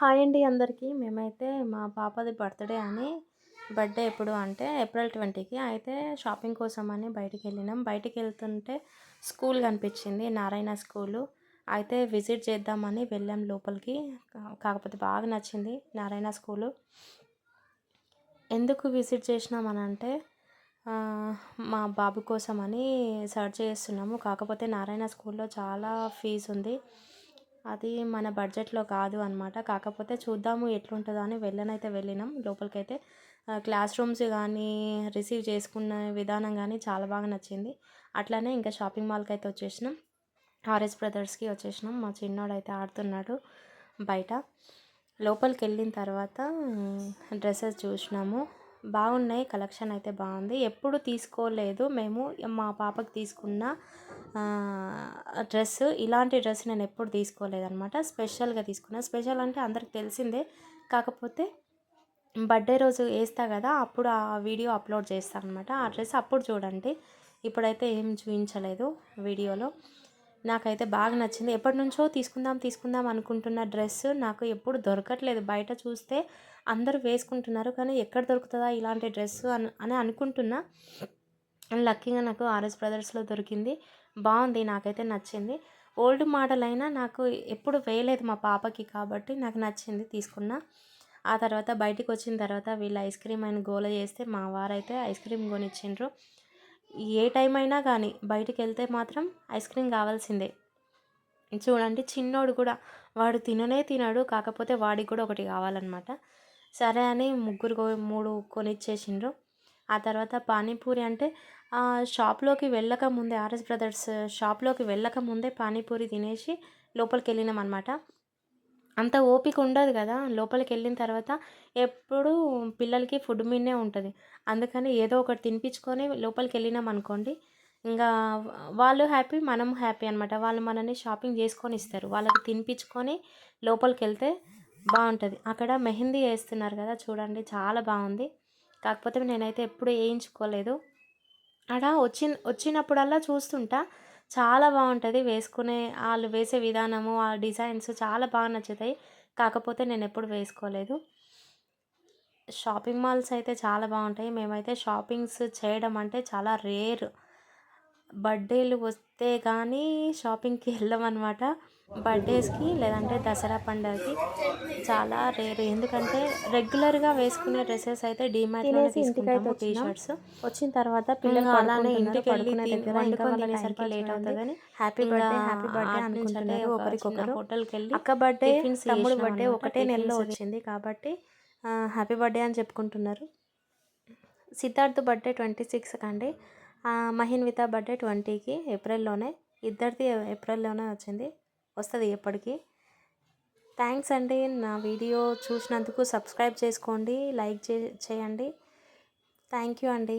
Hi అండి అందరికీ. మేమైతే మా పాపది బర్త్డే అని బర్త్డే ఎప్పుడు అంటే ఏప్రిల్ ట్వంటీకి అయితే షాపింగ్ కోసం అని బయటికి వెళ్ళినాం బయటికి వెళ్తుంటే స్కూల్ కనిపించింది నారాయణ స్కూలు. అయితే విజిట్ చేద్దామని వెళ్ళాం లోపలికి. కాకపోతే బాగా నచ్చింది నారాయణ స్కూలు. ఎందుకు విజిట్ చేసినామని అంటే మా బాబు కోసం అని సెర్చ్ చేస్తున్నాము. కాకపోతే నారాయణ స్కూల్లో చాలా ఫీజు ఉంది అది మన బడ్జెట్లో కాదు అనమాట కాకపోతే చూద్దాము ఎట్లుంటుందో అని వెళ్ళనైతే వెళ్ళినాం. లోపలికైతే క్లాస్ రూమ్స్ కానీ రిసీవ్ చేసుకున్న విధానం కానీ చాలా బాగా నచ్చింది. అట్లానే ఇంకా షాపింగ్ మాల్కి అయితే వచ్చేసినాం. ఆర్ఎస్ బ్రదర్స్కి వచ్చేసినాం. మా చిన్నోడు అయితే ఆడుతున్నాడు బయట. లోపలికి వెళ్ళిన తర్వాత డ్రెస్సెస్ చూసినాము. బాగున్నాయి. కలెక్షన్ అయితే బాగుంది. ఎప్పుడు తీసుకోలేదు. మేము మా పాపకి తీసుకున్న డ్రెస్ ఇలాంటి డ్రెస్ నేను ఎప్పుడు తీసుకోలేదనమాట స్పెషల్గా తీసుకున్నా. స్పెషల్ అంటే అందరికి తెలిసిందే. కాకపోతే బర్త్డే రోజు వేస్తా కదా అప్పుడు ఆ వీడియో అప్లోడ్ చేస్తాను అనమాట ఆ డ్రెస్ అప్పుడు చూడండి. ఇప్పుడైతే ఏం చూపించలేదు వీడియోలో. నాకైతే బాగా నచ్చింది. ఎప్పటి నుంచో తీసుకుందాం తీసుకుందాం అనుకుంటున్న డ్రెస్ నాకు ఎప్పుడు దొరకట్లేదు. బయట చూస్తే అందరూ వేసుకుంటున్నారు. కానీ ఎక్కడ దొరుకుతుందా ఇలాంటి డ్రెస్ అని అని అనుకుంటున్నా. లక్కీగా నాకు ఆర్ఎస్ బ్రదర్స్లో దొరికింది. బాగుంది నాకైతే నచ్చింది. ఓల్డ్ మోడల్ అయినా నాకు ఎప్పుడు వేయలేదు మా పాపకి కాబట్టి నాకు నచ్చింది తీసుకున్నా. ఆ తర్వాత బయటికి వచ్చిన తర్వాత వీళ్ళు ఐస్ క్రీమ్ అయిన గోల చేస్తే మా వారైతే ఐస్ క్రీమ్ కొనిచ్చిండ్రు. ఏ టైం అయినా కానీ బయటికి వెళ్తే మాత్రం ఐస్ క్రీమ్ కావాల్సిందే. చూడండి చిన్నోడు కూడా వాడు తిననే తినడు కాకపోతే వాడికి కూడా ఒకటి కావాలన్నమాట. సరే అని ముగ్గురు మూడు కొనిచ్చేసిండ్రు. ఆ తర్వాత పానీపూరి అంటే షాప్లోకి వెళ్ళక ముందే ఆర్ఎస్ బ్రదర్స్ షాప్లోకి వెళ్ళక ముందే పానీపూరి తినేసి లోపలికి వెళ్ళినాం అనమాట అంత ఓపిక ఉండదు కదా! లోపలికి వెళ్ళిన తర్వాత ఎప్పుడు పిల్లలకి ఫుడ్ మీదనే ఉంటుంది. అందుకని ఏదో ఒకటి తినిపించుకొని లోపలికి వెళ్ళినాం అనుకోండి ఇంకా వాళ్ళు హ్యాపీ మనం హ్యాపీ అనమాట వాళ్ళు మనని షాపింగ్ చేసుకొని ఇస్తారు. వాళ్ళకి తినిపించుకొని లోపలికి వెళ్తే బాగుంటుంది. అక్కడ మెహందీ వేస్తున్నారు కదా! చూడండి చాలా బాగుంది. కాకపోతే నేనైతే ఎప్పుడు వేయించుకోలేదు. అక్కడ వచ్చి వచ్చినప్పుడల్లా చూస్తుంటా. చాలా బాగుంటుంది. వేసుకునే వాళ్ళు వేసే విధానము ఆ డిజైన్స్ చాలా బాగా నచ్చుతాయి. కాకపోతే నేను ఎప్పుడు వేసుకోలేదు. షాపింగ్ మాల్స్ అయితే చాలా బాగుంటాయి. మేమైతే షాపింగ్స్ చేయడం అంటే చాలా రేర్. బర్త్డేలు వస్తే కానీ షాపింగ్కి వెళ్ళమన్నమాట. బర్త్డేస్కి లేదంటే దసరా పండగకి చాలా రేర్. ఎందుకంటే రెగ్యులర్గా వేసుకునే డ్రెస్సెస్ అయితే ఇంటికైతే తీసుకుంటాము టీ వచ్చినాం. షర్ట్స్ వచ్చిన తర్వాత పిల్లలు అలానే ఇంటికి వెళ్ళి వండుకొని తినేసరికి లేట్ పాస్ అవుతుందని హ్యాపీ బర్త్డే హ్యాపీ బర్త్డే ఒక ఒకరికొకరు హోటల్కి వెళ్ళి అక్క బర్త్డే తమ్ముడు బర్త్డే. ఒకటే నెలలో వచ్చింది కాబట్టి హ్యాపీ బర్త్డే అని చెప్పుకుంటున్నారు. సిద్ధార్థ్ బర్త్డే ట్వంటీ సిక్స్కి అండి మహిన్ మహిన్విత బర్త్డే ట్వంటీకి ఏప్రిల్లోనే ఇద్దరిది ఏప్రిల్లోనే వచ్చింది వస్తుంది ఎప్పటికీ. థ్యాంక్స్ అండి నా వీడియో చూసినందుకు. సబ్స్క్రైబ్ చేసుకోండి లైక్ చే చేయండి. థ్యాంక్ యూ అండి.